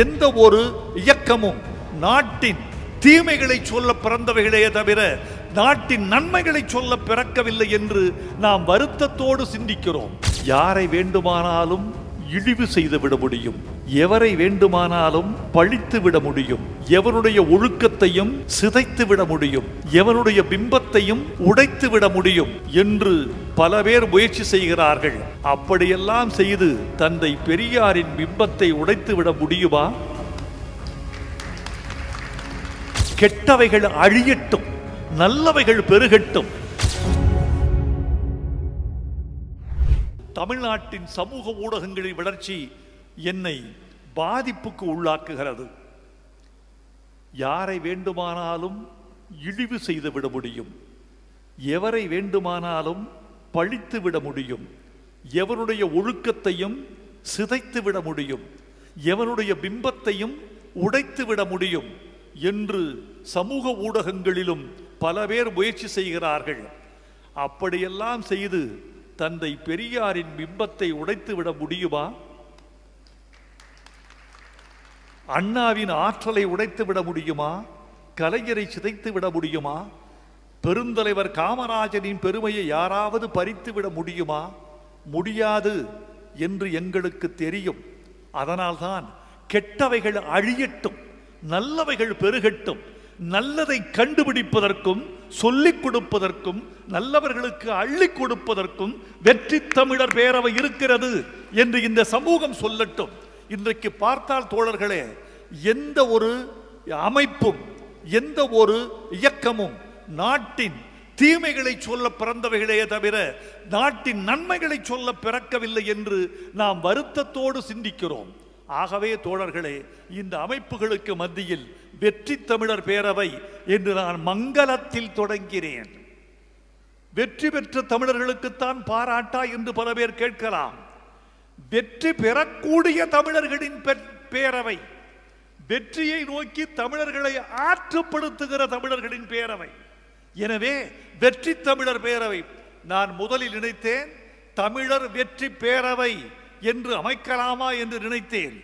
எந்த ஒரு இயக்கமும் நாட்டின் தீமைகளை சொல்ல பிறந்தவைகளே தவிர நாட்டின் நன்மைகளை சொல்ல பிறக்கவில்லை என்று நாம் வருத்தத்தோடு சிந்திக்கிறோம். யாரை வேண்டுமானாலும் இழிவு செய்து விட முடியும். எவரை வேண்டுமானாலும் பழித்து விட முடியும். எவருடைய ஒழுக்கத்தையும் சிதைத்து விட முடியும். எவனுடைய பிம்பத்தையும் உடைத்து விட முடியும் என்று பல பேர் முயற்சி செய்கிறார்கள். அப்படியெல்லாம் செய்து தந்தை பெரியாரின் பிம்பத்தை உடைத்து விட முடியுமா? கெட்டவைகள் அழியட்டும் நல்லவைகள் பெருகட்டும். தமிழ்நாட்டின் சமூக ஊடகங்களின் வளர்ச்சி என்னை பாதிப்புக்கு உள்ளாக்குகிறது. யாரை வேண்டுமானாலும் இழிவு செய்து விட முடியும். எவரை வேண்டுமானாலும் பழித்து விட முடியும். எவருடைய ஒழுக்கத்தையும் சிதைத்து விட முடியும். எவனுடைய பிம்பத்தையும் உடைத்து விட முடியும் என்று சமூக ஊடகங்களிலும் பல பேர் முயற்சி செய்கிறார்கள். அப்படியெல்லாம் செய்து தந்தை பெரியாரின் பிம்பத்தை உடைத்து விட முடியுமா? அண்ணாவின் ஆற்றலை உடைத்து விட முடியுமா? கலைஞரை சிதைத்து விட முடியுமா? பெருந்தலைவர் காமராஜரின் பெருமையை யாராவது பறித்து விட முடியுமா? முடியாது என்று எங்களுக்கு தெரியும். அதனால்தான் கெட்டவைகள் அழியட்டும் நல்லவைகள் பெருகட்டும் நல்லதை கண்டுபிடிப்பதற்கும் சொல்லிக் கொடுப்பதற்கும் நல்லவர்களுக்கு அள்ளி கொடுப்பதற்கும் வெற்றி தமிழர் பேரவை இருக்கிறது என்று இந்த சமூகம் சொல்லட்டும். இன்றைக்கு பார்த்தால் தோழர்களே எந்த ஒரு அமைப்பும் எந்த ஒரு இயக்கமும் நாட்டின் தீமைகளை சொல்ல பிறந்தவைகளே தவிர நாட்டின் நன்மைகளை சொல்ல பிறக்கவில்லை என்று நாம் வருத்தத்தோடு சிந்திக்கிறோம். ஆகவே தோழர்களே இந்த அமைப்புகளுக்கு மத்தியில் வெற்றி தமிழர் பேரவை என்று நான் மங்களத்தில் தொடங்கிறேன். வெற்றி பெற்ற தமிழர்களுக்குத்தான் பாராட்டா என்று பல பேர் கேட்கலாம். வெற்றி பெறக்கூடிய தமிழர்களின் பேரவை. வெற்றியை நோக்கி தமிழர்களை ஆற்றுப்படுத்துகிற தமிழர்களின் பேரவை. எனவே வெற்றி தமிழர் பேரவை. நான் முதலில் நினைத்தேன் தமிழர் வெற்றி பேரவை என்று அமைக்கலாமா என்று நினைத்தேன்.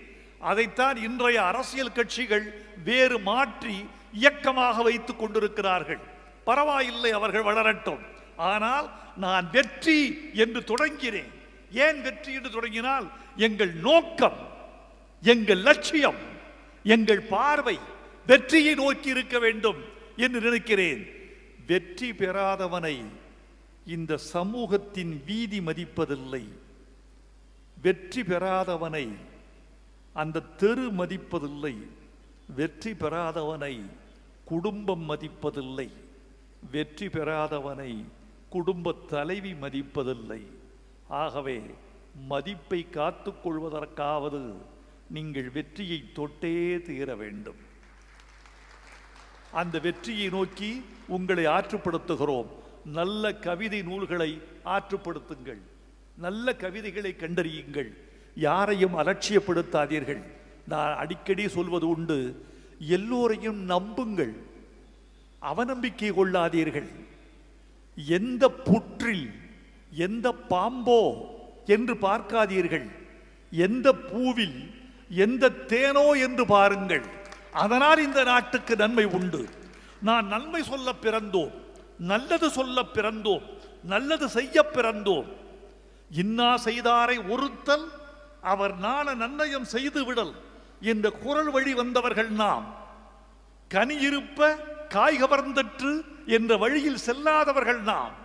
அதைத்தான் இன்றைய அரசியல் கட்சிகள் வேறு மாற்றி இயக்கமாக வைத்துக் கொண்டிருக்கிறார்கள். பரவாயில்லை அவர்கள் வளரட்டும். ஆனால் நான் வெற்றி என்று தொடங்கினேன் ஏன் வெற்றி என்று தொடங்கினால் எங்கள் நோக்கம் எங்கள் லட்சியம் எங்கள் பார்வை வெற்றியை நோக்கி இருக்க வேண்டும் என்று நினைக்கிறேன். வெற்றி பெறாதவனை இந்த சமூகத்தின் வீதி மதிப்பதில்லை. வெற்றி பெறாதவனை அந்த தெரு மதிப்பதில்லை. வெற்றி பெறாதவனை குடும்பம் மதிப்பதில்லை. வெற்றி பெறாதவனை குடும்ப தலைவி மதிப்பதில்லை. ஆகவே மதிப்பை காத்து கொள்வதற்காவது நீங்கள் வெற்றியை தொட்டே தீர வேண்டும். அந்த வெற்றியை நோக்கி உங்களை ஆற்றுப்படுத்துகிறோம். நல்ல கவிதை நூல்களை ஆற்றுப்படுத்துங்கள். நல்ல கவிதைகளை கண்டறியுங்கள். யாரையும் அலட்சியப்படுத்தாதீர்கள். நான் அடிக்கடி சொல்வது உண்டு. எல்லோரையும் நம்புங்கள். அவநம்பிக்கை கொள்ளாதீர்கள். எந்த புற்றில் எந்த பாம்போ என்று பார்க்காதீர்கள். எந்த பூவில் எந்த தேனோ என்று பாருங்கள். அதனால் இந்த நாட்டுக்கு நன்மை உண்டு. நான் நன்மை சொல்ல பிறந்தோம். நல்லது சொல்ல பிறந்தோம். நல்லது செய்ய பிறந்தோம். இன்னா செய்தாரை ஒருத்தல் அவர் நாண நன்னயம் செய்து விடல் என்ற குரல் வழி வந்தவர்கள் நாம். கனி இருப்ப காய் கவர்ந்தற்று என்ற வழியில் செல்லாதவர்கள் நாம்.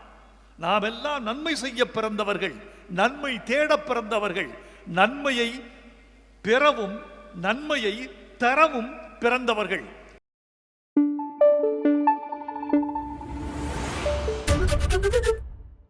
நாம் எல்லாம் நன்மை செய்ய பிறந்தவர்கள் நன்மை தேட பிறந்தவர்கள் நன்மையை பெறவும் நன்மையை தரவும் பிறந்தவர்கள்